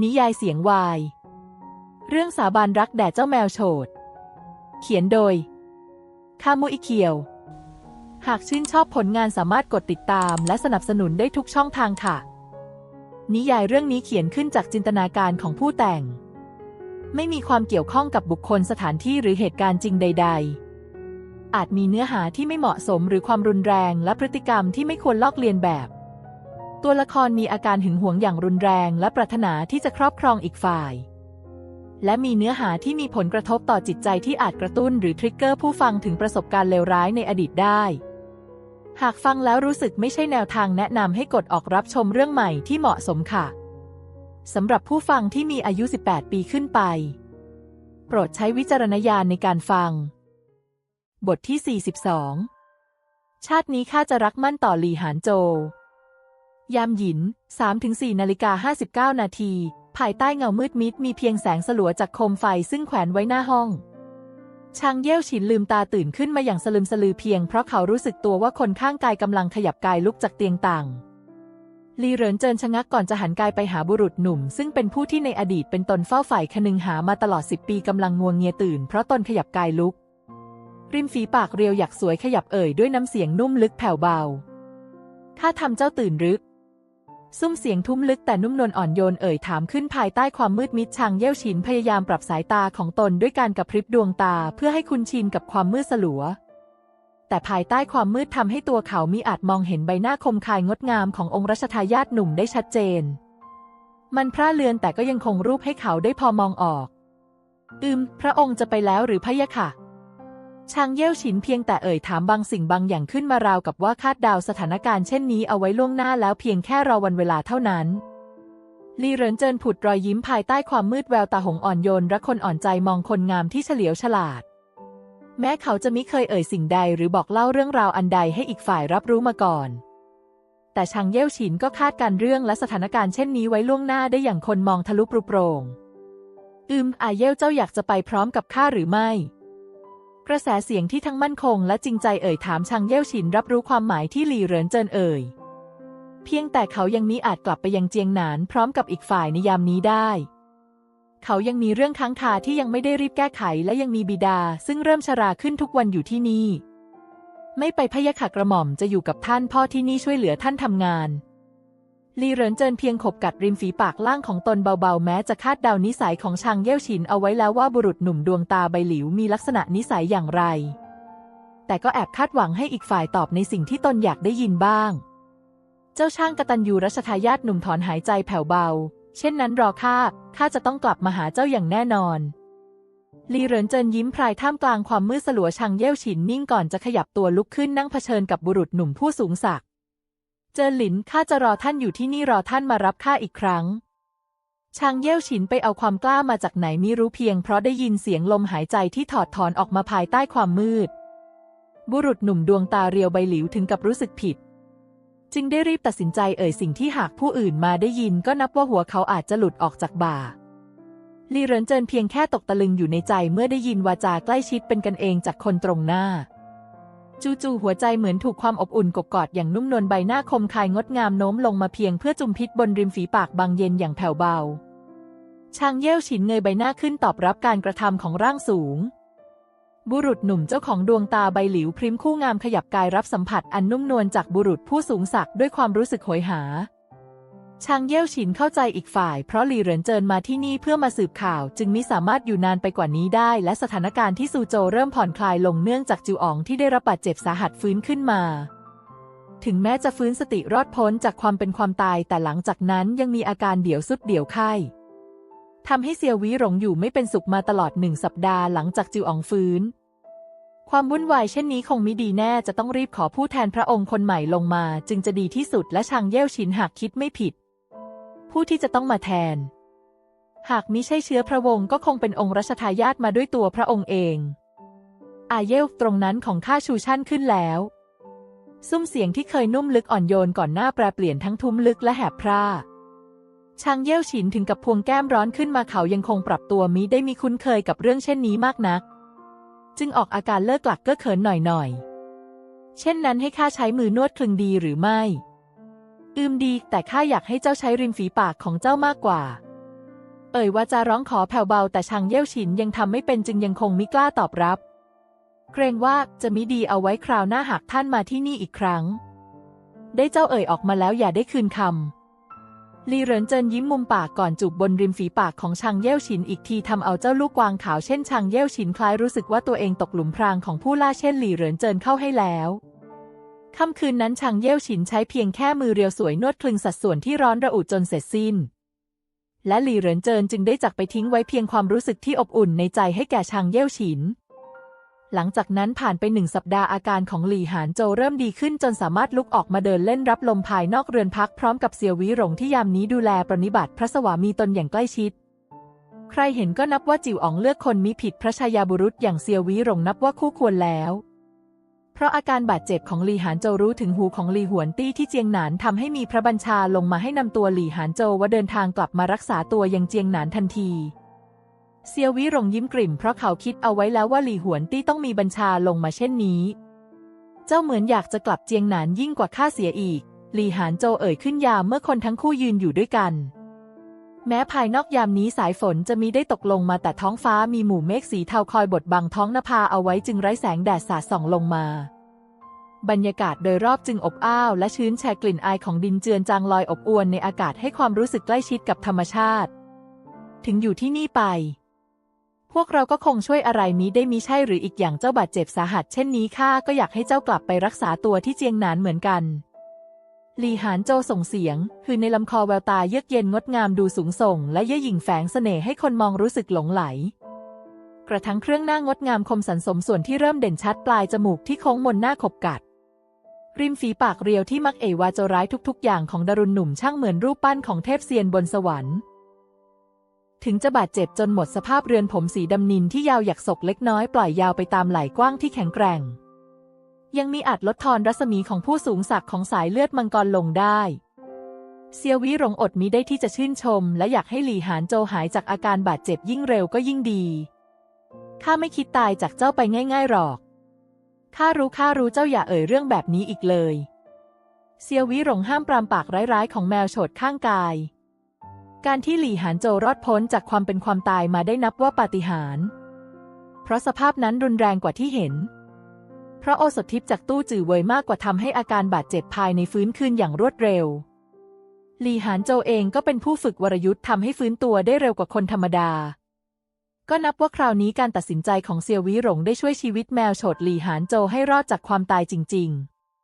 นิยายเสียงวาย เรื่องสาบานรักแด่เจ้าแมวโฉด เขียนโดย คามุอิเคียว หากชื่นชอบผลงานสามารถกดติดตามและสนับสนุนได้ทุกช่องทางค่ะ นิยายเรื่องนี้เขียนขึ้นจากจินตนาการของผู้แต่ง ไม่มีความเกี่ยวข้องกับบุคคลสถานที่หรือเหตุการณ์จริงใด ๆ อาจมีเนื้อหาที่ไม่เหมาะสมหรือความรุนแรงและพฤติกรรมที่ไม่ควรลอกเลียนแบบ ตัวละครมีอาการหึงหวงอย่างรุนแรงและปรารถนาที่จะครอบครองอีกฝ่าย และมีเนื้อหาที่มีผลกระทบต่อจิตใจที่อาจกระตุ้นหรือทริกเกอร์ผู้ฟังถึงประสบการณ์เลวร้ายในอดีตได้ หากฟังแล้วรู้สึกไม่ใช่แนวทางแนะนำให้กดออกรับชมเรื่องใหม่ที่เหมาะสมค่ะสำหรับผู้ฟังที่มีอายุ 18 ปีขึ้นไป โปรดใช้วิจารณญาณในการฟัง บทที่ 42 ชาตินี้ข้าจะรักมั่นต่อหลีหานโจ ยามหยิน 3-4นาฬิกา59 นาที ภายใต้เงามืดมิดมีเพียงแสงสลัวจากโคมไฟซึ่งแขวนไว้หน้าห้อง ชางเย่ยวฉินลืมตาตื่นขึ้นมาอย่างสลึมสลือเพียงเพราะเขารู้สึกตัวว่าคนข้างกายกำลังขยับกายลุกจากเตียงต่าง ลีเหรินเจินชะงักก่อนจะหันกายไปหาบุรุษหนุ่ม ซึ่งเป็นผู้ที่ในอดีตเป็นตนเฝ้าฝ่ายคนึงหามาตลอดสิบปีกำลังงวงเงียตื่นเพราะตนขยับกายลุก ริมฝีปากเรียวอยากสวยขยับเอ่ยด้วยน้ำเสียงนุ่มลึกแผ่วเบาข้าทำเจ้าตื่นรึก ซุ้มเสียงทุ้มลึกแต่นุ่มนวลอ่อนโยนเอ่ยถามขึ้นภายใต้ความมืดมิดชางเย่วฉินพยายามปรับสายตาของตนด้วยการกระพริบดวงตาเพื่อให้คุ้นชินกับความมืดสลัว แต่ภายใต้ความมืดทำให้ตัวเขามีอาจมองเห็นใบหน้าคมคายงดงามขององค์รัชทายาทหนุ่มได้ชัดเจน มันพร่าเลือนแต่ก็ยังคงรูปให้เขาได้พอมองออก อืม พระองค์จะไปแล้วหรือพะยะค่ะ ชางเย่ยวฉินเพียงแต่เอ่ยถามบางสิ่งบางอย่างขึ้นมาราวกับว่าคาดเดาวสถานการณ์เช่นนี้เอาไว้ล่วงหน้าแล้วเพียงแค่รอวันเวลาเท่านั้นลีเหรินเจินผุดรอยยิ้มภายใต้ความมืดแววตาหงอ่อนโยนรักคนอ่อนใจมองคนงามที่เฉลียวฉลาด แม้เขาจะไม่เคยเอ่ยสิ่งใดหรือบอกเล่าเรื่องราวอันใดให้อีกฝ่ายรับรู้มาก่อน แต่ชางเย่ยวฉินก็คาดการเรื่องและสถานการณ์เช่นนี้ไว้ล่วงหน้าได้อย่างคนมองทะลุปรุโปรง อืมอาเย่วเจ้าอยากจะไปพร้อมกับข้าหรือไม่ กระแสเสียงที่ทั้งมั่นคงและจริงใจเอ่ยถามชางเย่วฉินรับรู้ความหมายที่หลี่เหรินเจินเอ่ย เพียงแต่เขายังมิอาจกลับไปยังเจียงหนานพร้อมกับอีกฝ่ายในยามนี้ได้ เขายังมีเรื่องค้างคาที่ยังไม่ได้รีบแก้ไขและยังมีบิดา ซึ่งเริ่มชราขึ้นทุกวันอยู่ที่นี่ ไม่ไปพะยะค่ะกระหม่อมจะอยู่กับท่านพ่อที่นี่ช่วยเหลือท่านทำงาน ลีเหรินเจินเพียงขบกัดริมฝีปากล่างของตนเบาๆ แม้จะคาดเดานิสัยของชางเย่ยวฉินเอาไว้แล้วว่าบุรุษหนุ่มดวงตาใบหลิวมีลักษณะนิสัยอย่างไร แต่ก็แอบคาดหวังให้อีกฝ่ายตอบในสิ่งที่ตนอยากได้ยินบ้าง เจ้าช่างกตัญญูรัชทายาทหนุ่มถอนหายใจแผ่วเบา เช่นนั้นรอข้าข้าจะต้องกลับมาหาเจ้าอย่างแน่นอนลีเหรินเจินยิ้มพรายท่ามกลางความมืดสลัวชางเย่ยวฉินนิ่งก่อนจะขยับตัวลุกขึ้นนั่งเผชิญกับบุรุษหนุ่มผู้สูงศักดิ เจินหลินข้าจะรอท่านอยู่ที่นี่รอท่านมารับข้าอีกครั้ง ชางเย่ยวฉินไปเอาความกล้ามาจากไหนไม่รู้เพียง เพราะได้ยินเสียงลมหายใจที่ถอดถอนออกมาภายใต้ความมืด บุรุษหนุ่มดวงตาเรียวใบหลิวถึงกับรู้สึกผิด จึงได้รีบตัดสินใจเอ่ยสิ่งที่หากผู้อื่นมาได้ยินก็นับว่าหัวเขาอาจจะหลุดออกจากบ่าลีเหรินเจินเพียงแค่ตกตะลึงอยู่ในใจเมื่อได้ยินวาจาใกล้ชิดเป็นกันเองจากคนตรงหน้า จู่ๆหัวใจเหมือนถูกความอบอุ่นกบกอดอย่างนุ่มนวลใบหน้าคมคายงดงามโน้มลงมาเพียงเพื่อจุมพิษบนริมฝีปากบางเย็นอย่างแผ่วเบา ชางเย่ยวฉินเงยใบหน้าขึ้นตอบรับการกระทำของร่างสูง บุรุษหนุ่มเจ้าของดวงตาใบหลิวพริ้มคู่งามขยับกายรับสัมผัสอันนุ่มนวลจากบุรุษผู้สูงศักดิ์ด้วยความรู้สึกโหยหา ชางเย่ยวฉินเข้าใจอีกฝ่ายเพราะหลี่เหรินเจินมาที่นี่เพื่อมาสืบข่าว จึงมิสามารถอยู่นานไปกว่านี้ได้ และสถานการณ์ที่ซูโจเริ่มผ่อนคลายลงเนื่องจากจิวอ๋องที่ได้รับบาดเจ็บสาหัสฟื้นขึ้นมา ถึงแม้จะฟื้นสติรอดพ้นจากความเป็นความตาย แต่หลังจากนั้นยังมีอาการเดี่ยวสุดเดี่ยวไข้ทำให้เซียววีหลงอยู่ไม่เป็นสุขมาตลอดหนึ่งสัปดาห์หลังจากจิวอ๋องฟื้นความวุ่นวายเช่นนี้คงมิดีแน่จะต้องรีบขอผู้แทนพระองค์คนใหม่ลงมา จึงจะดีที่สุดและชางเย่ยวฉินหากคิดไม่ผิด ผู้ที่จะต้องมาแทน หากมิใช่เชื้อพระวงศ์ก็คงเป็นองค์รัชทายาทมาด้วยตัวพระองค์เอง อาเยลตรงนั้นของข้าชูชั่นขึ้นแล้ว ซุ้มเสียงที่เคยนุ่มลึกอ่อนโยนก่อนหน้าแปรเปลี่ยนทั้งทุ้มลึกและแหบพร่าชางเย่ยวฉินถึงกับพวงแก้มร้อนขึ้นมาเขายังคงปรับตัวมิได้มีคุ้นเคยกับเรื่องเช่นนี้มากนัก จึงออกอาการเลิกหลักก็เขินหน่อยๆ เช่นนั้นให้ข้าใช้มือนวดคลึงดีหรือไม่ อืมดี แต่ข้าอยากให้เจ้าใช้ริมฝีปากของเจ้ามากกว่า เอ่ยว่าจะร้องขอแผ่วเบาแต่ชางเย่ยวฉินยังทำไม่เป็นจึงยังคงไมิกล้าตอบรับ เกรงว่าจะมิดีเอาไว้คราวหน้าหากท่านมาที่นี่อีกครั้ง ได้เจ้าเอ่ยออกมาแล้วอย่าได้คืนคำลีเหรินเจินยิ้มมุมปากก่อนจูบบนริมฝีปากของชางเย่ยวฉินอีกทีทำเอาเจ้าลูกกวางขาวเช่นชางเย่ยวฉินคล้ายรู้สึกว่าตัวเองตกหลุมพรางของผู้ล่าเช่นหลี่เหรินเจินเข้าให้แล้ว ค่ำคืนนั้นชางเย่ยวฉินใช้เพียงแค่มือเรียวสวยนวดคลึงสัดส่วนที่ร้อนระอุจนเสร็จสิ้น และหลี่เหรินเจินจึงได้จากไปทิ้งไว้เพียงความรู้สึกที่อบอุ่นในใจให้แก่ชางเย่ยวฉิน หลังจากนั้นผ่านไปหนึ่งสัปดาห์อาการของหลี่หานโจเริ่มดีขึ้นจนสามารถลุกออกมาเดินเล่นรับลมภายนอกเรือนพักพร้อมกับเซียววิหลงที่ยามนี้ดูแลปรนนิบัติพระสวามีตนอย่างใกล้ชิดใครเห็นก็นับว่าจิ๋วอ๋องเลือกคนมิผิดพระชายาบุรุษอย่างเซียววิหลงนับว่าคู่ควรแล้ว ราะอาการบาดเจ็บของหลี่หานโจรู้ถึงหูของหลี่หวนตี้ที่เจียงหนานทำให้มีพระบัญชาลงมาให้นำตัวหลี่หานโจว่าเดินทางกลับมารักษาตัวยังเจียงหนานทันทีเซียววิหลงยิ้มกลิ่มเพราะเขาคิดเอาไว้แล้วว่าหลี่หวนตี้ต้องมีบัญชาลงมาเช่นนี้ เจ้าเหมือนอยากจะกลับเจียงหนานยิ่งกว่าข้าเสียอีก หลี่หานโจเอ่ยขึ้นยามเมื่อคนทั้งคู่ยืนอยู่ด้วยกัน แม้ภายนอกยามนี้สายฝนจะมีได้ตกลงมาแต่ท้องฟ้ามีหมู่เมฆสีเทาคอยบดบังท้องนภาเอาไว้จึงไร้แสงแดดสาดส่องลงมา บรรยากาศโดยรอบจึงอบอ้าวและชื้นแช่กลิ่นอายของดินเจือนจางลอยอบอวนในอากาศให้ความรู้สึกใกล้ชิดกับธรรมชาติ ถึงอยู่ที่นี่ไป พวกเราก็คงช่วยอะไรมิได้มิใช่หรืออีกอย่างเจ้าบาดเจ็บสาหัสเช่นนี้ข้าก็อยากให้เจ้ากลับไปรักษาตัวที่เจียงหนานเหมือนกันหลีหานโจส่งเสียง คือในลำคอแววตาเยือกเย็นงดงามดูสูงส่ง และเย่อหยิ่งแฝงเสน่ห์ให้คนมองรู้สึกหลงไหล กระทั่งเครื่องหน้างดงามคมสันสมส่วนที่เริ่มเด่นชัดปลายจมูกที่โค้งมนหน้าขบกัด ริมฝีปากเรียวที่มักเอวาโจร้ายทุกๆ อย่างของดารุณหนุ่มช่างเหมือนรูปปั้นของเทพเซียนบนสวรรค์ ถึงจะบาดเจ็บจนหมดสภาพเรือนผมสีดำนินที่ยาวหยักศกเล็กน้อยปล่อยยาวไปตามไหล่กว้างที่แข็งแกร่ง ยังมีอาจลดทอนรัศมีของผู้สูงศักดิ์ของสายเลือดมังกรลงได้เซียววิหลงอดมิได้ที่จะชื่นชม และอยากให้หลี่หานโจหายจากอาการบาดเจ็บยิ่งเร็วก็ยิ่งดี ข้าไม่คิดตายจากเจ้าไปง่ายๆหรอก ข้ารู้ข้ารู้เจ้าอย่าเอ่ยเรื่องแบบนี้อีกเลย เซียววิหลงห้ามปรามปากร้ายๆ ของแมวโฉดข้างกาย การที่หลี่หานโจรอดพ้นจากความเป็นความตายมาได้นับว่าปาฏิหาริย์ เพราะสภาพนั้นรุนแรงกว่าที่เห็นเพราะโอสถทิพย์จากตู้จื่อเวยมากกว่าทำให้อาการบาดเจ็บภายในฟื้นคืนอย่างรวดเร็ว หลี่หานโจเองก็เป็นผู้ฝึกวรยุทธ์ทำให้ฟื้นตัวได้เร็วกว่าคนธรรมดา ก็นับว่าคราวนี้การตัดสินใจของเซียววิหลงได้ช่วยชีวิตแมวโฉดหลี่หานโจให้รอดจากความตายจริง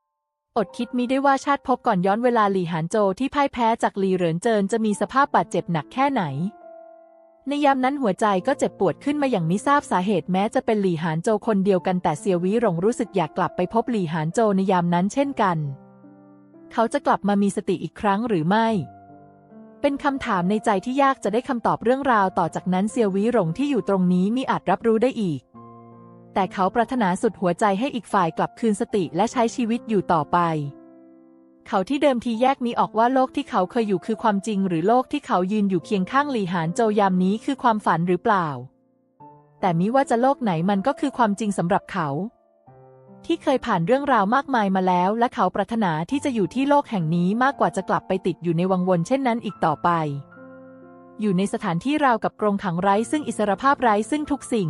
ๆ อดคิดมิได้ว่าชาติพบก่อนย้อนเวลาหลี่หานโจที่พ่ายแพ้จากหลี่เหรินเจินจะมีสภาพบาดเจ็บหนักแค่ไหน ในยามนั้นหัวใจก็เจ็บปวดขึ้นมาอย่างไม่ทราบสาเหตุแม้จะเป็นหลี่หานโจคนเดียวกันแต่เซียววิหลงรู้สึกอยากกลับไปพบหลี่หานโจในยามนั้นเช่นกัน เขาจะกลับมามีสติอีกครั้งหรือไม่ เป็นคำถามในใจที่ยากจะได้คำตอบเรื่องราวต่อจากนั้นเซียววิหลงที่อยู่ตรงนี้มิอาจรับรู้ได้อีก แต่เขาปรารถนาสุดหัวใจให้อีกฝ่ายกลับคืนสติและใช้ชีวิตอยู่ต่อไป เขาที่เดิมทีแยกมีออกว่าโลกที่เขาเคยอยู่คือความจริง หรือโลกที่เขายืนอยู่เคียงข้างหลีหานโจยามนี้คือความฝันหรือเปล่า แต่มิว่าจะโลกไหนมันก็คือความจริงสำหรับเขา ที่เคยผ่านเรื่องราวมากมายมาแล้ว และเขาปรารถนาที่จะอยู่ที่โลกแห่งนี้มากกว่าจะกลับไปติดอยู่ในวังวนเช่นนั้นอีกต่อไป อยู่ในสถานที่ราวกับกรงขังไร้ซึ่งอิสรภาพไร้ซึ่งทุกสิ่ง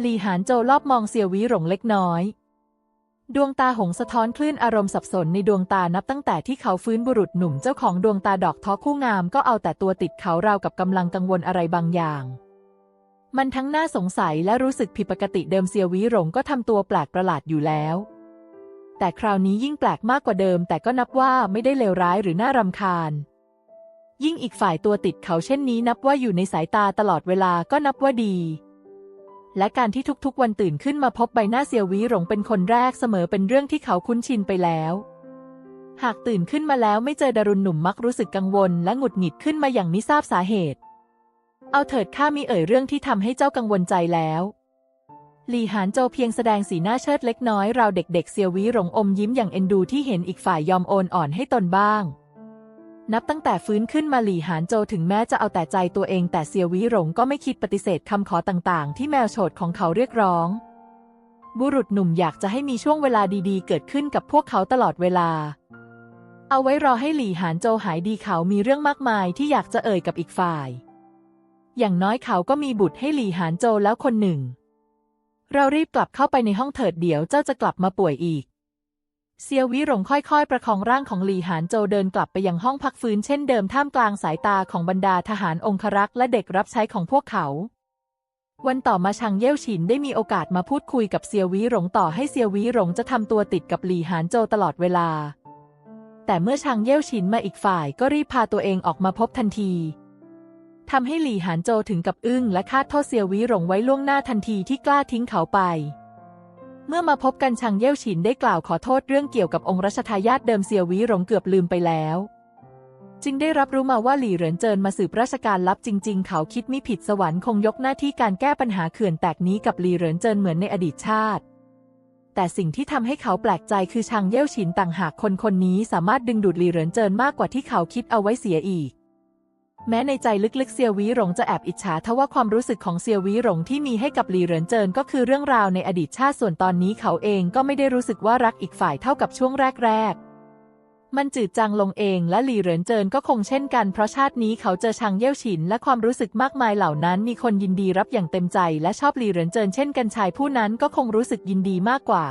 หลีหานโจรอบมองเซียววิหลงเล็กน้อย ดวงตาหงสะท้อนคลื่นอารมณ์สับสนในดวงตานับตั้งแต่ที่เขาฟื้นบุรุษหนุ่มเจ้าของดวงตาดอกท้อคู่งามก็เอาแต่ตัวติดเขาราวกับกำลังกังวลอะไรบางอย่าง มันทั้งน่าสงสัยและรู้สึกผิดปกติเดิมเซียววิหลงก็ทำตัวแปลกประหลาดอยู่แล้ว แต่คราวนี้ยิ่งแปลกมากกว่าเดิม แต่ก็นับว่าไม่ได้เลวร้ายหรือน่ารำคาญ ยิ่งอีกฝ่ายตัวติดเขาเช่นนี้ นับว่าอยู่ในสายตาตลอดเวลาก็นับว่าดี และการที่ทุกๆวันตื่นขึ้นมาพบใบหน้าเซียววิหลงเป็นคนแรกเสมอเป็นเรื่องที่เขาคุ้นชินไปแล้วหากตื่นขึ้นมาแล้วไม่เจอดารุณหนุ่มมักรู้สึกกังวลและหงุดหงิดขึ้นมาอย่างไม่ทราบสาเหตุ เอาเถิดข้ามีเอ่ยเรื่องที่ทำให้เจ้ากังวลใจแล้วหลี่หานโจเพียงแสดงสีหน้าเชิดเล็กน้อยราวเด็กๆเซียววิหลงอมยิ้มอย่างเอ็นดูที่เห็นอีกฝ่ายยอมโอนอ่อนให้ตนบ้าง นับตั้งแต่ฟื้นขึ้นมาหลี่หานโจถึงแม้จะเอาแต่ใจตัวเองแต่เซียววิหลงก็ไม่คิดปฏิเสธคำขอต่างๆ ที่แมวโฉดของเขาเรียกร้อง บุรุษหนุ่มอยากจะให้มีช่วงเวลาดีๆ เกิดขึ้นกับพวกเขาตลอดเวลา เอาไว้รอให้หลี่หานโจหายดีเขามีเรื่องมากมายที่อยากจะเอ่ยกับอีกฝ่าย อย่างน้อยเขาก็มีบุตรให้หลี่หานโจแล้วคนหนึ่ง เรารีบกลับเข้าไปในห้องเถิดเดี๋ยวเจ้าจะกลับมาป่วยอีก เซียววิหลงค่อยๆ ประคองร่างของหลี่หานโจเดินกลับไปยังห้องพักฟื้นเช่นเดิมท่ามกลางสายตาของบรรดาทหารองครักษ์และเด็กรับใช้ของพวกเขา วันต่อมาชางเย่ยวฉินได้มีโอกาสมาพูดคุยกับเซียววิหลงต่อให้เซียววิหลงจะทำตัวติดกับหลี่หานโจตลอดเวลา แต่เมื่อชางเย่ยวฉินมาอีกฝ่ายก็รีบพาตัวเองออกมาพบทันที ทำให้หลี่หานโจถึงกับอึ้งและคาดโทษเซียววิหลงไว้ล่วงหน้าทันทีที่กล้าทิ้งเขาไป เมื่อมาพบกันชางเย่ยวฉินได้กล่าวขอโทษเรื่องเกี่ยวกับองค์รัชทายาทเดิมเซียววิหลงเกือบลืมไปแล้ว จึงได้รับรู้มาว่าหลี่เหรินเจินมาสืบราชการลับจริง ๆ เขาคิดมิผิดสวรรค์คงยกหน้าที่การแก้ปัญหาเขื่อนแตกนี้กับหลี่เหรินเจินเหมือนในอดีตชาติแต่สิ่งที่ทำให้เขาแปลกใจคือชางเย่ยวฉินต่างหากคนคนนี้สามารถดึงดูดหลี่เหรินเจินมากกว่าที่เขาคิดเอาไว้เสียอีก แม้ในใจลึกๆเซียววีหลงจะแอบอิจฉาทว่าความรู้สึกของเซียววีหลงที่มีให้กับหลี่เหรินเจินก็คือเรื่องราวในอดีตชาติส่วนตอนนี้เขาเองก็ไม่ได้รู้สึกว่ารักอีกฝ่ายเท่ากับช่วงแรกๆ มันจืดจางลงเองและหลี่เหรินเจินก็คงเช่นกันเพราะชาตินี้เขาเจอชางเย่ยวฉินและความรู้สึกมากมายเหล่านั้น มีคนยินดีรับอย่างเต็มใจและชอบหลี่เหรินเจินเช่นกันชายผู้นั้นก็คงรู้สึกยินดีมากกว่า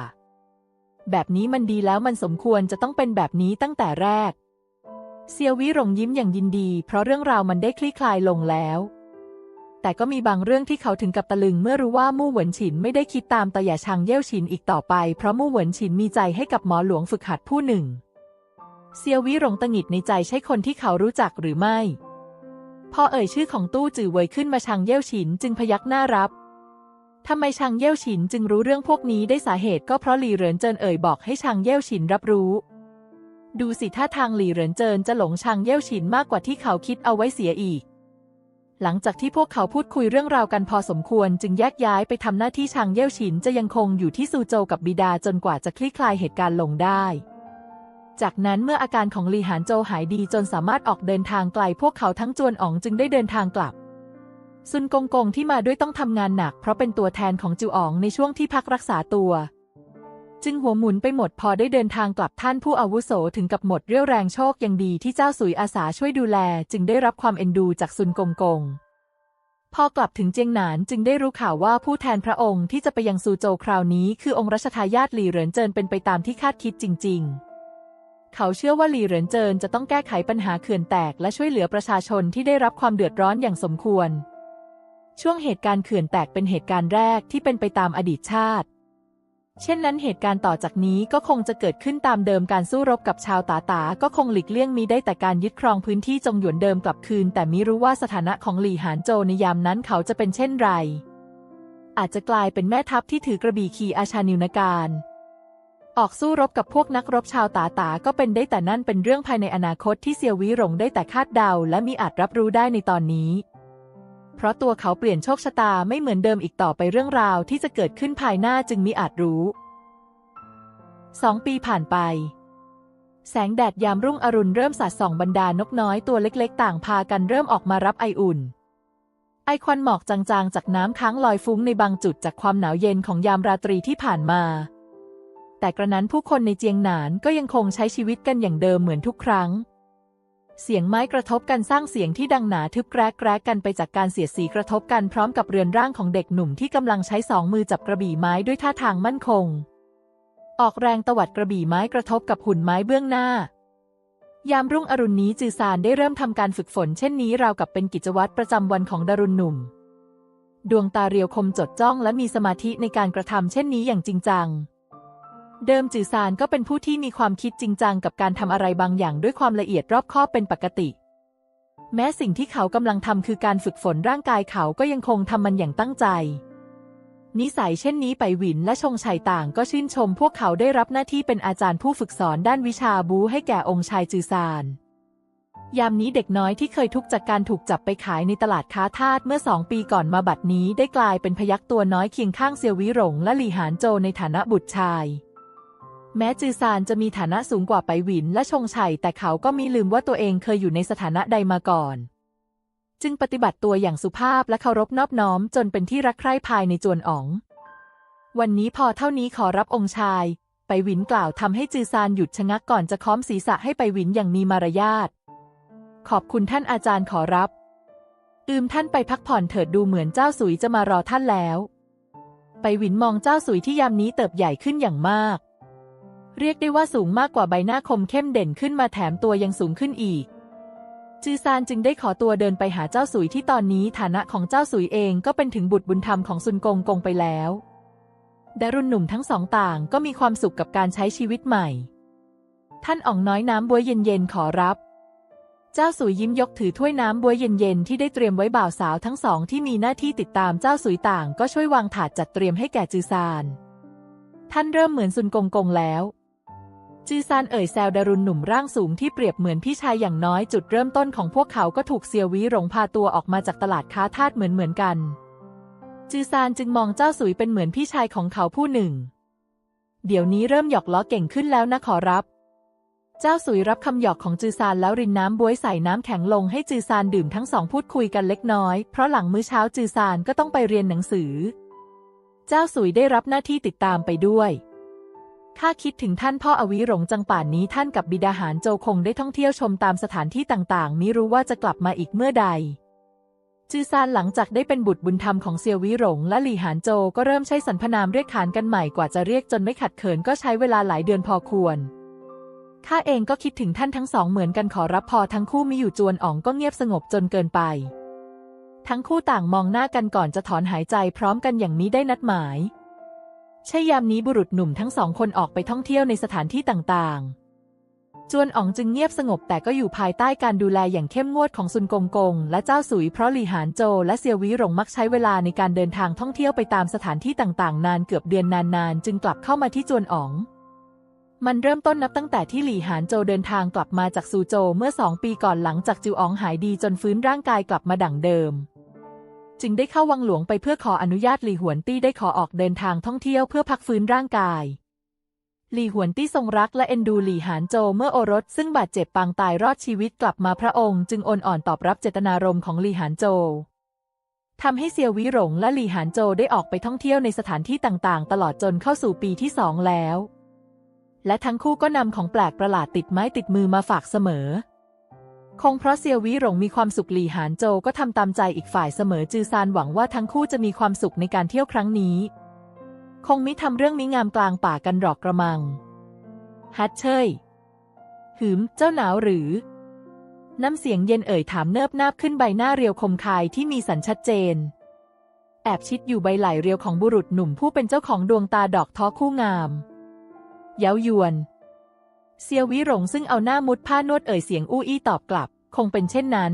แบบนี้มันดีแล้วมันสมควรจะต้องเป็นแบบนี้ตั้งแต่แรก เซียววิหลงยิ้มอย่างยินดี เพราะเรื่องราวมันได้คลี่คลายลงแล้ว แต่ก็มีบางเรื่องที่เขาถึงกับตะลึงเมื่อรู้ว่ามู่เหวินฉินไม่ได้คิดตามตะหยาชางเย่ยวฉินอีกต่อไป เพราะมู่เหวินฉินมีใจให้กับหมอหลวงฝึกหัดผู้หนึ่ง เซียววิหลงตะหงิดในใจใช่คนที่เขารู้จักหรือไม่ พอเอ่ยชื่อของตู้จื่อเวยขึ้นมาชางเย่ยวฉินจึงพยักหน้ารับทำไมชางเย่ยวฉินจึงรู้เรื่องพวกนี้ได้สาเหตุก็เพราะหลีเหรินเจินเอ่ยบอกให้ชางเย่ยวฉินรับรู้ ดูสิท่าทางหลี่เหรินเจินจะหลงชางเย่ยวฉินมากกว่าที่เขาคิดเอาไว้เสียอีก หลังจากที่พวกเขาพูดคุยเรื่องราวกันพอสมควรจึงแยกย้ายไปทำหน้าที่ชางเย่ยวฉินจะยังคงอยู่ที่ซูโจวกับบิดาจนกว่าจะคลี่คลายเหตุการณ์ลงได้ จากนั้นเมื่ออาการของหลี่หานโจวหายดีจนสามารถออกเดินทางไกล พวกเขาทั้งจวนอ๋องจึงได้เดินทางกลับซุนกงกงที่มาด้วยต้องทำงานหนักเพราะเป็นตัวแทนของจิวอ๋องในช่วงที่พักรักษาตัว จึงหัวหมุนไปหมดพอได้เดินทางกลับท่านผู้อาวุโสถึงกับหมดเรี่ยวแรงโชคยังดีที่เจ้าสุยอาสาช่วยดูแล จึงได้รับความเอ็นดูจากซุนกงกง พอกลับถึงเจียงหนานจึงได้รู้ข่าวว่าผู้แทนพระองค์ที่จะไปยังซูโจวคราวนี้คือองค์รัชทายาทหลี่เหรินเจินเป็นไปตามที่คาดคิดจริง ๆ เขาเชื่อว่าหลี่เหรินเจินจะต้องแก้ไขปัญหาเขื่อนแตกและช่วยเหลือประชาชนที่ได้รับความเดือดร้อนอย่างสมควร ช่วงเหตุการณ์เขื่อนแตกเป็นเหตุการณ์แรกที่เป็นไปตามอดีตชาติ เช่นนั้นเหตุการณ์ต่อจากนี้ก็คงจะเกิดขึ้นตามเดิมการสู้รบกับชาวตาตา ก็คงหลีกเลี่ยงมีได้แต่การยึดครองพื้นที่จงหยวนเดิมกลับคืน แต่มิรู้ว่าสถานะของหลี่หานโจในยามนั้นเขาจะเป็นเช่นไร อาจจะกลายเป็นแม่ทัพที่ถือกระบี่ขี่อาชานิวนาการ ออกสู้รบกับพวกนักรบชาวตาตาก็เป็นได้แต่นั่นเป็นเรื่องภายในอนาคตที่เซียววิหลงได้แต่คาดเดา และมีอาจรับรู้ได้ในตอนนี้ เพราะตัวเขาเปลี่ยนโชคชะตาไม่เหมือนเดิมอีกต่อไปเรื่องราวที่จะเกิดขึ้นภายหน้าจึงมิอาจรู้สองปีผ่านไป แสงแดดยามรุ่งอรุณเริ่มสาดส่องบรรดานกน้อยตัวเล็กๆ ต่างพากันเริ่มออกมารับไออุ่น ไอควันหมอกจางๆ จากน้ำค้างลอยฟุ้งในบางจุดจากความหนาวเย็นของยามราตรีที่ผ่านมา แต่กระนั้นผู้คนในเจียงหนานก็ยังคงใช้ชีวิตกันอย่างเดิมเหมือนทุกครั้ง เสียงไม้กระทบกันสร้างเสียงที่ดังหนาทึบแกรกแกรกกันไปจากการเสียดสีกระทบกันพร้อมกับเรือนร่างของเด็กหนุ่มที่กำลังใช้สองมือจับกระบี่ไม้ด้วยท่าทางมั่นคง ออกแรงตวัดกระบี่ไม้กระทบกับหุ่นไม้เบื้องหน้า ยามรุ่งอรุณนี้จือซานได้เริ่มทำการฝึกฝนเช่นนี้ราวกับเป็นกิจวัตรประจำวันของดารุณหนุ่ม ดวงตาเรียวคมจดจ้องและมีสมาธิในการกระทำเช่นนี้อย่างจริงจัง เดิมจือซานก็เป็นผู้ที่มีความคิดจริงจังกับการทำอะไรบางอย่างด้วยความละเอียดรอบคอบเป็นปกติ แม้สิ่งที่เขากำลังทำคือการฝึกฝนร่างกายเขาก็ยังคงทำมันอย่างตั้งใจ นิสัยเช่นนี้ไปหวินและชงชัยต่างก็ชื่นชม พวกเขาได้รับหน้าที่เป็นอาจารย์ผู้ฝึกสอนด้านวิชาบูให้แก่องค์ชายจือซาน ยามนี้เด็กน้อยที่เคยทุกข์จากการถูกจับไปขายในตลาดค้าทาสเมื่อสองปีก่อนมาบัดนี้ได้กลายเป็นพยักตัวน้อยเคียงข้างเซียววิหลงและหลี่หานโจในฐานะบุตรชาย แม้จือซานจะมีฐานะสูงกว่าไปหวินและชงชัย แต่เขาก็มิลืมว่าตัวเองเคยอยู่ในสถานะใดมาก่อน จึงปฏิบัติตัวอย่างสุภาพและเคารพนอบน้อมจนเป็นที่รักใคร่ภายในจวนอ๋อง วันนี้พอเท่านี้ขอรับองค์ชาย ไปหวินกล่าวทำให้จือซานหยุดชะงักก่อนจะค้อมศีรษะให้ไปหวินอย่างมีมารยาท ขอบคุณท่านอาจารย์ขอรับ อืมท่านไปพักผ่อนเถิดดูเหมือนเจ้าสุยจะมารอท่านแล้ว ไปหวินมองเจ้าสุยที่ยามนี้เติบใหญ่ขึ้นอย่างมาก เรียกได้ว่าสูงมากกว่าใบหน้าคมเข้มเด่นขึ้นมาแถมตัวยังสูงขึ้นอีก จือซานจึงได้ขอตัวเดินไปหาเจ้าสุยที่ตอนนี้ฐานะของเจ้าสุยเองก็เป็นถึงบุตรบุญธรรมของซุนกงกงไปแล้วดารุณหนุ่มทั้งสองต่างก็มีความสุขกับการใช้ชีวิตใหม่ ท่านอ่องน้อยน้ำบัวเย็นๆขอรับ เจ้าสุยยิ้มยกถือถ้วยน้ำบัวเย็นๆที่ได้เตรียมไว้บ่าวสาวทั้งสองที่มีหน้าที่ติดตามเจ้าสุยต่างก็ช่วยวางถาดจัดเตรียมให้แก่จือซาน ท่านเริ่มเหมือนซุนกงกงแล้ว จือซานเอ่ยแซวดารุณหนุ่มร่างสูงที่เปรียบเหมือนพี่ชายอย่างน้อยจุดเริ่มต้นของพวกเขาก็ถูกเซียววิหลงพาตัวออกมาจากตลาดค้าทาสเหมือนเหมือนกัน จือซานจึงมองเจ้าสุยเป็นเหมือนพี่ชายของเขาผู้หนึ่ง เดี๋ยวนี้เริ่มหยอกล้อเก่งขึ้นแล้วนะขอรับ เจ้าสุยรับคำหยอกของจือซานแล้วรินน้ำบ้วยใส่น้ำแข็งลงให้จือซานดื่มทั้งสองพูดคุยกันเล็กน้อย เพราะหลังมื้อเช้าจือซานก็ต้องไปเรียนหนังสือ เจ้าสุยได้รับหน้าที่ติดตามไปด้วย ข้าคิดถึงท่านพ่ออวิหลงจังป่านนี้ท่านกับบิดาหารโจคงได้ท่องเที่ยวชมตามสถานที่ต่างๆมิรู้ว่าจะกลับมาอีกเมื่อใด จือซานหลังจากได้เป็นบุตรบุญธรรมของเซียววิหลงและหลี่หานโจก็เริ่มใช้สรรพนามเรียกขานกันใหม่กว่าจะเรียกจนไม่ขัดเขินก็ใช้เวลาหลายเดือนพอควรข้าเองก็คิดถึงท่านทั้งสองเหมือนกันขอรับพอทั้งคู่มีอยู่จวนอ๋องก็เงียบสงบจนเกินไป ทั้งคู่ต่างมองหน้ากันก่อนจะถอนหายใจพร้อมกันอย่างนี้ได้นัดหมาย ใช่ยามนี้บุรุษหนุ่มทั้งสองคนออกไปท่องเที่ยวในสถานที่ต่างๆ จวนอ๋องจึงเงียบสงบแต่ก็อยู่ภายใต้การดูแลอย่างเข้มงวดของซุนกงกง และเจ้าสุยเพราะหลี่หานโจและเซียววิหลงมักใช้เวลาในการเดินทางท่องเที่ยวไปตามสถานที่ต่างๆ นานเกือบเดือนนานๆ จึงกลับเข้ามาที่จวนอ๋องมันเริ่มต้นนับตั้งแต่ที่หลี่หานโจเดินทางกลับมาจากซูโจเมื่อสองปีก่อนหลังจากจิวอ๋องหายดีจนฟื้นร่างกายกลับมาดั่งเดิม จึงได้เข้าวังหลวงไปเพื่อขออนุญาตหลี่หวนตี้ได้ขอออกเดินทางท่องเที่ยวเพื่อพักฟื้นร่างกายหลี่หวนตี้ทรงรักและเอ็นดูหลี่หานโจเมื่อโอรส ซึ่งบาดเจ็บปางตายรอดชีวิตกลับมาพระองค์ จึงโอนอ่อนตอบรับเจตนารมณ์ของหลี่หานโจทำให้เซียววิหลงและหลี่หานโจได้ออกไปท่องเที่ยวในสถานที่ต่างๆ ตลอดจนเข้าสู่ปีที่สองแล้ว และทั้งคู่ก็นำของแปลกประหลาดติดไม้ติดมือมาฝากเสมอ คงเพราะเซียววิหลงมีความสุขหลี่หานโจก็ทำตามใจอีกฝ่ายเสมอจือซานหวังว่าทั้งคู่จะมีความสุขในการเที่ยวครั้งนี้ คงมิทำเรื่องมิงามกลางป่ากันหรอกกระมัง ฮัตเชยหืม เจ้าหนาวหรือ น้ำเสียงเย็นเอ่ยถามเนิบนาบขึ้นใบหน้าเรียวคมคายที่มีสันชัดเจน แอบชิดอยู่ใบไหล่เรียวของบุรุษหนุ่มผู้เป็นเจ้าของดวงตาดอกท้อคู่งาม เย้ายวน เซียววิหลงซึ่งเอาหน้ามุดผ้านวดเอ่ยเสียงอู้อี้ตอบกลับ คงเป็นเช่นนั้น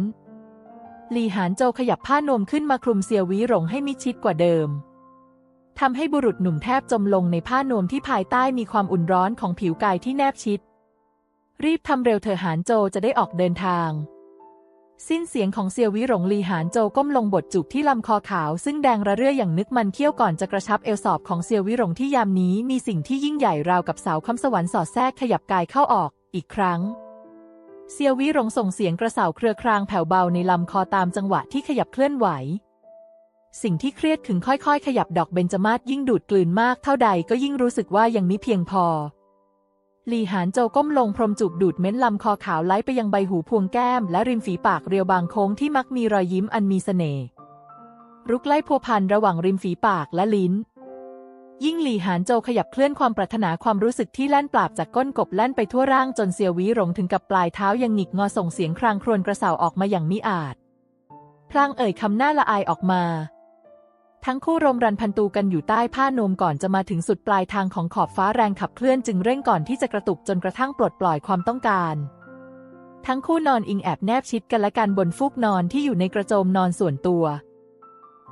หลีหานโจขยับผ้านวมขึ้นมาคลุมเซียววิหลงให้มิชิดกว่าเดิมทำให้บุรุษหนุ่มแทบจมลงในผ้านวมที่ภายใต้มีความอุ่นร้อนของผิวกายที่แนบชิด รีบทำเร็วเถอหานโจจะได้ออกเดินทาง สิ้นเสียงของเซียววิหลงลีหานโจก้มลงบทจุกที่ลำคอขาว ซึ่งแดงระเรื่ออย่างนึกมันเคี้ยวก่อนจะกระชับเอวสอบของเซียววิหลงที่ยามนี้มีสิ่งที่ยิ่งใหญ่ราวกับเสาคำสวรรค์สอดแทรกขยับกายเข้าออก อีกครั้ง เซียววิหลงส่งเสียงกระเสาเครือครางแผ่วเบาในลำคอตามจังหวะที่ขยับเคลื่อนไหว สิ่งที่เครียดขึงค่อยๆ ขยับดอกเบญจมาศยิ่งดูดกลืนมากเท่าใดก็ยิ่งรู้สึกว่ายังมิเพียงพอ หลีหานโจก้มลงพรมจูบดูดเม้นลำคอขาวไล้ไปยังใบหูพวงแก้ม และริมฝีปากเรียวบางโค้งที่มักมีรอยยิ้มอันมีเสน่ห์รุกไล่พัวพันระหว่างริมฝีปากและลิ้น ยิ่งหลีหานโจขยับเคลื่อนความปรารถนาความรู้สึกที่แล่นปราบจากก้นกบแล่นไปทั่วร่างจนเซียววิหลงถึงกับปลายเท้ายังหงิกงอส่งเสียงครางครวญกระเสาออกมาอย่างมิอาจ พลางเอ่ยคำหน้าละอายออกมา ทั้งคู่รมรันพันตูกันอยู่ใต้ผ้านวมก่อนจะมาถึงสุดปลายทางของขอบฟ้าแรงขับเคลื่อนจึงเร่งก่อนที่จะกระตุกจนกระทั่งปลดปล่อยความต้องการ ทั้งคู่นอนอิงแอบแนบชิดกันและกันบนฟูกนอนที่อยู่ในกระโจมนอนส่วนตัว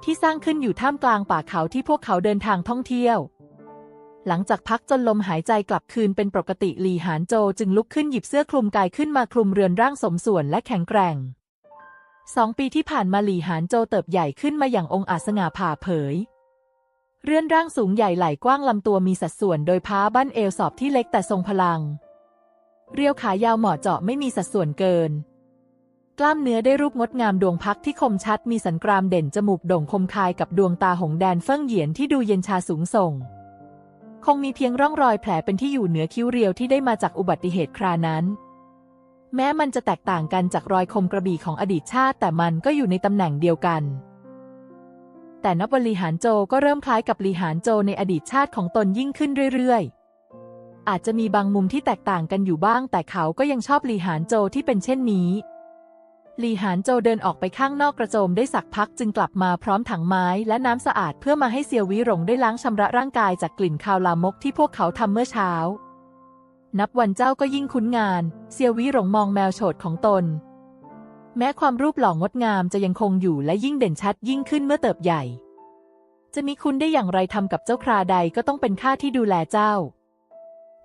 ที่สร้างขึ้นอยู่ท่ามกลางป่าเขาที่พวกเขาเดินทางท่องเที่ยว หลังจากพักจนลมหายใจกลับคืนเป็นปกติหลีหานโจจึงลุกขึ้นหยิบเสื้อคลุมกายขึ้นมาคลุมเรือนร่างสมส่วนและแข็งแกร่ง สองปีที่ผ่านมาหลี่หานโจเติบใหญ่ขึ้นมาอย่างองอาจสง่าผ่าเผย เรือนร่างสูงใหญ่ไหล่กว้างลำตัวมีสัดส่วนโดยพ้าบั้นเอวสอบที่เล็กแต่ทรงพลัง เรียวขายาวเหมาะเจาะไม่มีสัดส่วนเกิน กล้ามเนื้อได้รูปงดงามดวงพักที่คมชัดมีสันกรามเด่นจมูกโด่งคมคายกับดวงตาหงแดนเฟิ่งเหยียนที่ดูเย็นชาสูงส่ง คงมีเพียงร่องรอยแผลเป็นที่อยู่เหนือคิ้วเรียวที่ได้มาจากอุบัติเหตุครานั้น แม้มันจะแตกต่างกันจากรอยคมกระบี่ของอดีตชาติ แต่มันก็อยู่ในตำแหน่งเดียวกัน แต่นับวันลีหานโจก็เริ่มคล้ายกับลีหานโจในอดีตชาติของตนยิ่งขึ้นเรื่อยๆ อาจจะมีบางมุมที่แตกต่างกันอยู่บ้าง แต่เขาก็ยังชอบลีหานโจที่เป็นเช่นนี้ลีหานโจเดินออกไปข้างนอกกระโจมได้สักพักจึงกลับมาพร้อมถังไม้และน้ำสะอาดเพื่อมาให้เซียววิหลงได้ล้างชำระร่างกายจากกลิ่นคาวลามกที่พวกเขาทำเมื่อเช้า นับวันเจ้าก็ยิ่งคุ้นงาน เซียววิหลงมองแมวโฉดของตน แม้ความรูปหล่องดงามจะยังคงอยู่และยิ่งเด่นชัดยิ่งขึ้นเมื่อเติบใหญ่ จะมีคุณได้อย่างไรทำกับเจ้าคราใดก็ต้องเป็นข้าที่ดูแลเจ้า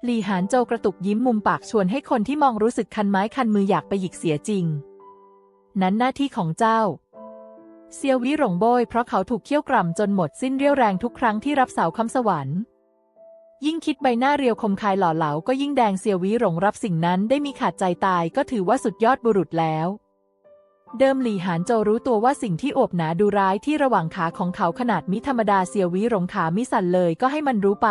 หลี่หานโจกระตุกยิ้มมุมปากชวนให้คนที่มองรู้สึกคันไม้คันมืออยากไปหยิกเสียจริง นั้นหน้าที่ของเจ้า เซียววิหลงโบยเพราะเขาถูกเคี่ยวกร่ำจนหมดสิ้นเรี่ยวแรงทุกครั้งที่รับเสาคำสวรรค์ ยิ่งคิดใบหน้าเรียวคมคายหล่อเหลาก็ยิ่งแดงเซียววิหลงรับสิ่งนั้นได้มีขาดใจตายก็ถือว่าสุดยอดบุรุษแล้ว เดิมหลี่หานโจรู้ตัวว่าสิ่งที่โอบหนาดูร้ายที่ระหว่างขาของเขาขนาดมิธรรมดาเซียววิหลงขามิสั่นเลยก็ให้มันรู้ไป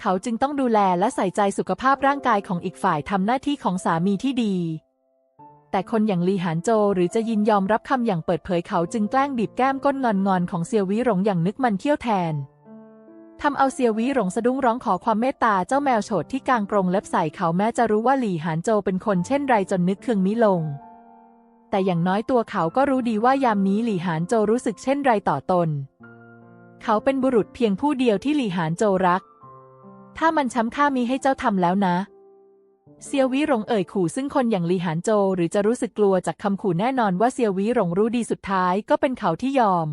เขาจึงต้องดูแลและใส่ใจสุขภาพร่างกายของอีกฝ่ายทำหน้าที่ของสามีที่ดี แต่คนอย่างลีหานโจหรือจะยินยอมรับคำอย่างเปิดเผยเขาจึงแกล้งบีบแก้มก้นงอนงอนของเซียววิหลงอย่างนึกมันเที่ยวแทน ทำเอาเซียววิหลงสะดุ้งร้องขอความเมตตาเจ้าแมวโฉดที่กางกรงเล็บใส่เขาแม้จะรู้ว่าหลี่หานโจเป็นคนเช่นไรจนนึกเคืองมิลง แต่อย่างน้อยตัวเขาก็รู้ดีว่ายามนี้หลี่หานโจรู้สึกเช่นไรต่อตน เขาเป็นบุรุษเพียงผู้เดียวที่หลี่หานโจรัก ถ้ามันช้ำค่ามีให้เจ้าทำแล้วนะ เซียววิหลงเอ่ยขู่ซึ่งคนอย่างหลี่หานโจหรือจะรู้สึกกลัวจากคำขู่แน่นอนว่าเซียววิหลงรู้ดีสุดท้ายก็เป็นเขาที่ยอม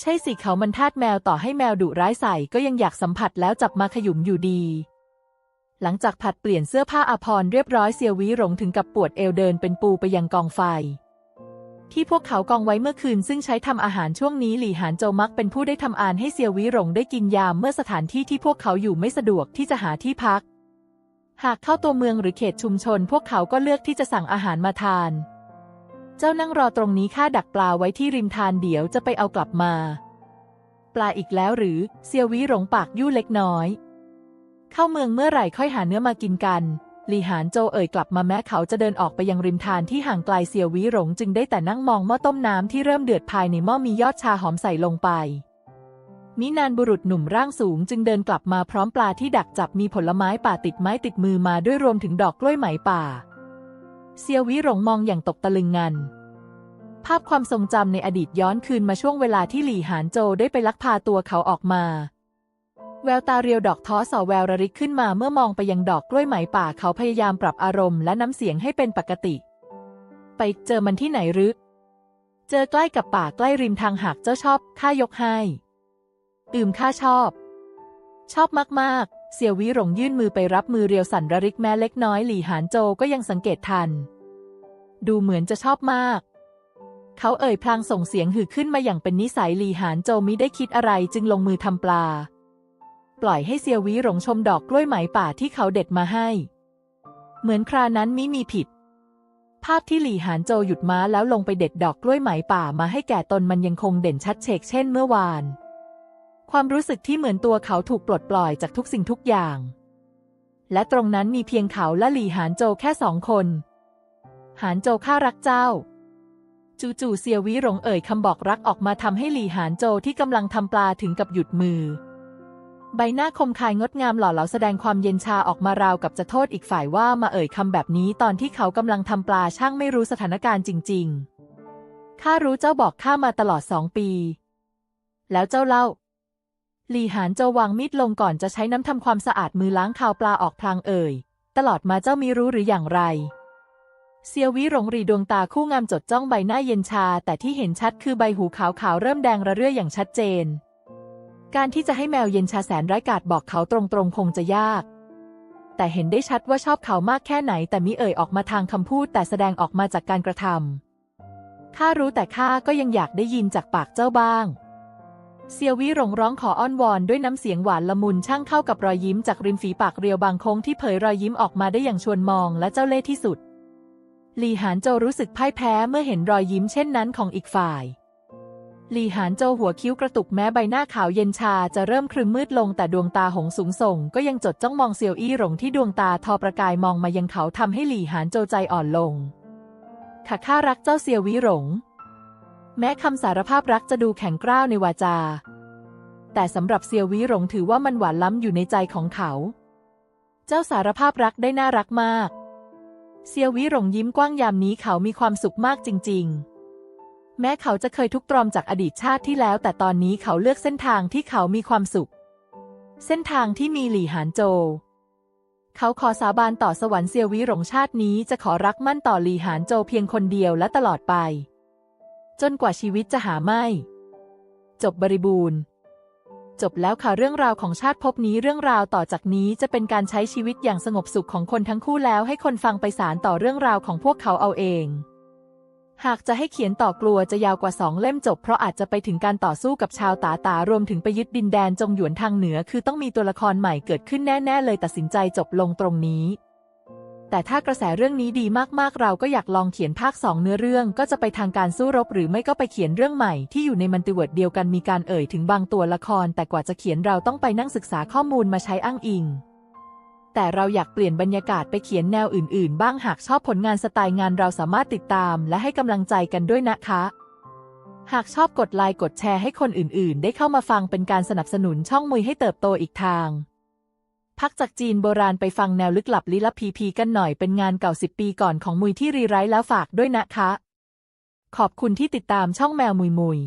ใช่สิเขามันทาสแมวต่อให้แมวดุร้ายใส่ก็ยังอยากสัมผัสแล้วจับมาขยุมอยู่ดี หลังจากผัดเปลี่ยนเสื้อผ้าอาภรณ์เรียบร้อยเซียววิหลงถึงกับปวดเอวเดินเป็นปูไปยังกองไฟ ที่พวกเขากองไว้เมื่อคืนซึ่งใช้ทำอาหารช่วงนี้หลี่หานโจมักเป็นผู้ได้ทำอานให้เซียววิหลงได้กินยามเมื่อสถานที่ที่พวกเขาอยู่ไม่สะดวกที่จะหาที่พัก หากเข้าตัวเมืองหรือเขตชุมชน พวกเขาก็เลือกที่จะสั่งอาหารมาทาน เจ้านั่งรอตรงนี้ข้าดักปลาไว้ที่ริมทานเดี๋ยวจะไปเอากลับมา ปลาอีกแล้วหรือเซียววิหลงปากยู่เล็กน้อย เข้าเมืองเมื่อไหร่ค่อยหาเนื้อมากินกันหลีหานโจเอ่ยกลับมาแม้เขาจะเดินออกไปยังริมทานที่ห่างไกลเซียววิหลงจึงได้แต่นั่งมองหม้อต้มน้ำที่เริ่มเดือดภายในหม้อมียอดชาหอมใส่ลงไปมินานบุรุษหนุ่มร่างสูงจึงเดินกลับมาพร้อมปลาที่ดักจับมีผลไม้ป่าติดไม้ติดมือมาด้วยรวมถึงดอกกล้วยไหมป่า เซียววิหลงมองอย่างตกตะลึงงัน ภาพความทรงจำในอดีตย้อนคืนมาช่วงเวลาที่หลี่หานโจได้ไปลักพาตัวเขาออกมา แววตาเรียวดอกท้อสอแววระริกขึ้นมาเมื่อมองไปยังดอกกล้วยไหมป่าเขาพยายามปรับอารมณ์และน้ำเสียงให้เป็นปกติ ไปเจอมันที่ไหนรือเจอใกล้กับป่าใกล้ริมทางหากเจ้าชอบข้ายกให้ อืมข้าชอบ ชอบมากๆ เสี่ยววิหลงยื่นมือไปรับมือเรียวสันระริกแม้เล็กน้อยหลี่หานโจก็ยังสังเกตทัน ดูเหมือนจะชอบมาก เขาเอ่ยพลางส่งเสียงหือขึ้นมาอย่างเป็นนิสัยหลี่หานโจมิได้คิดอะไรจึงลงมือทำปลา ปล่อยให้เซียววิหลงชมดอกกล้วยไหมป่าที่เขาเด็ดมาให้ เหมือนครานั้นมิมีผิด ภาพที่หลี่หานโจหยุดม้าแล้วลงไปเด็ดดอกกล้วยไหมป่ามาให้แก่ตนมันยังคงเด่นชัดเฉกเช่นเมื่อวาน ความรู้สึกที่เหมือนตัวเขาถูกปลดปล่อยจากทุกสิ่งทุกอย่าง และตรงนั้นมีเพียงเขาและหลี่หานโจแค่สองคน หานโจข้ารักเจ้า จู่ๆเซียววิหลงเอ่ยคำบอกรักออกมาทำให้หลี่หานโจที่กำลังทำปลาถึงกับหยุดมือ ใบหน้าคมคายงดงามหล่อเหลาแสดงความเย็นชาออกมาราวกับจะโทษอีกฝ่ายว่ามาเอ่ยคำแบบนี้ตอนที่เขากำลังทำปลาช่างไม่รู้สถานการณ์จริง ๆข้ารู้เจ้าบอกข้ามาตลอดสองปี แล้วเจ้าเล่า หลี่หานโจวางมีดลงก่อนจะใช้น้ำทำความสะอาดมือล้างคาวปลาออกพลางเอ่ย ตลอดมาเจ้ามีรู้หรืออย่างไร เซียววิหลงรีดวงตาคู่งามจดจ้องใบหน้าเย็นชา แต่ที่เห็นชัดคือใบหูขาวๆเริ่มแดงระเรื่ออย่างชัดเจน การที่จะให้แมวเย็นชาแสนร้ายกาจบอกเขาตรงๆคงจะยาก แต่เห็นได้ชัดว่าชอบเขามากแค่ไหน แต่มิเอ่ยออกมาทางคำพูด แต่แสดงออกมาจากการกระทำข้ารู้แต่ข้าก็ยังอยากได้ยินจากปากเจ้าบ้าง เซียววิหลงร้องขออ้อนวอนด้วยน้ำเสียงหวานละมุนช่างเข้ากับรอยยิ้มจากริมฝีปากเรียวบางโค้งที่เผยรอยยิ้มออกมาได้อย่างชวนมองและเจ้าเล่ห์ที่สุด หลีหานโจรู้สึกพ่ายแพ้เมื่อเห็นรอยยิ้มเช่นนั้นของอีกฝ่าย หลีหานโจหัวคิ้วกระตุกแม้ใบหน้าขาวเย็นชาจะเริ่มครึมมืดลงแต่ดวงตาหงสูงส่ง ก็ยังจดจ้องมองเซียวอี้หลงที่ดวงตาทอประกายมองมายังเขาทำให้หลีหานโจใจอ่อนลงข้าข้ารักเจ้าเซียววิหลง แม้คำสารภาพรักจะดูแข็งกร้าวในวาจา แต่สำหรับเซียววิหลงถือว่ามันหวานล้ำอยู่ในใจของเขา เจ้าสารภาพรักได้น่ารักมาก เซียววิหลงยิ้มกว้างยามนี้เขามีความสุขมากจริง ๆ แม้เขาจะเคยทุกข์ตรอมจากอดีตชาติที่แล้ว แต่ตอนนี้เขาเลือกเส้นทางที่เขามีความสุข เส้นทางที่มีหลี่หานโจ เขาขอสาบานต่อสวรรค์เซียววิหลงชาตินี้จะขอรักมั่นต่อหลี่หานโจเพียงคนเดียวและตลอดไป จนกว่าชีวิตจะหาไม่ จบบริบูรณ์ จบแล้วค่ะเรื่องราวของชาติภพนี้เรื่องราวต่อจากนี้จะเป็นการใช้ชีวิตอย่างสงบสุขของคนทั้งคู่แล้วให้คนฟังไปสารต่อเรื่องราวของพวกเขาเอาเอง หากจะให้เขียนต่อกลัวจะยาวกว่าสองเล่มจบ เพราะอาจจะไปถึงการต่อสู้กับชาวตาตารวมถึงไปยึดดินแดนจงหยวนทางเหนือ คือต้องมีตัวละครใหม่เกิดขึ้นแน่ ๆ เลยตัดสินใจจบลงตรงนี้ แต่ถ้ากระแสเรื่องนี้ดีมากๆ เราก็อยากลองเขียนภาคสองเนื้อเรื่องก็จะไปทางการสู้รบหรือไม่ก็ไปเขียนเรื่องใหม่ที่อยู่ในมันติเวิร์ดเดียวกันมีการเอ่ยถึงบางตัวละคร แต่กว่าจะเขียนเราต้องไปนั่งศึกษาข้อมูลมาใช้อ้างอิง แต่เราอยากเปลี่ยนบรรยากาศไปเขียนแนวอื่น ๆ บ้างหากชอบผลงานสไตล์งานเราสามารถติดตาม และให้กำลังใจกันด้วยนะคะ หากชอบกดไลค์กดแชร์ให้คนอื่น ๆ ได้เข้ามาฟังเป็นการสนับสนุนช่องมุยให้เติบโตอีกทาง พักจากจีนโบราณไปฟังแนวลึกลับลี้ลับพีพีกันหน่อยเป็นงานเก่าสิบปีก่อนของมุยที่รีไรต์แล้วฝากด้วยนะคะ ขอบคุณที่ติดตามช่องแมวมุยมุย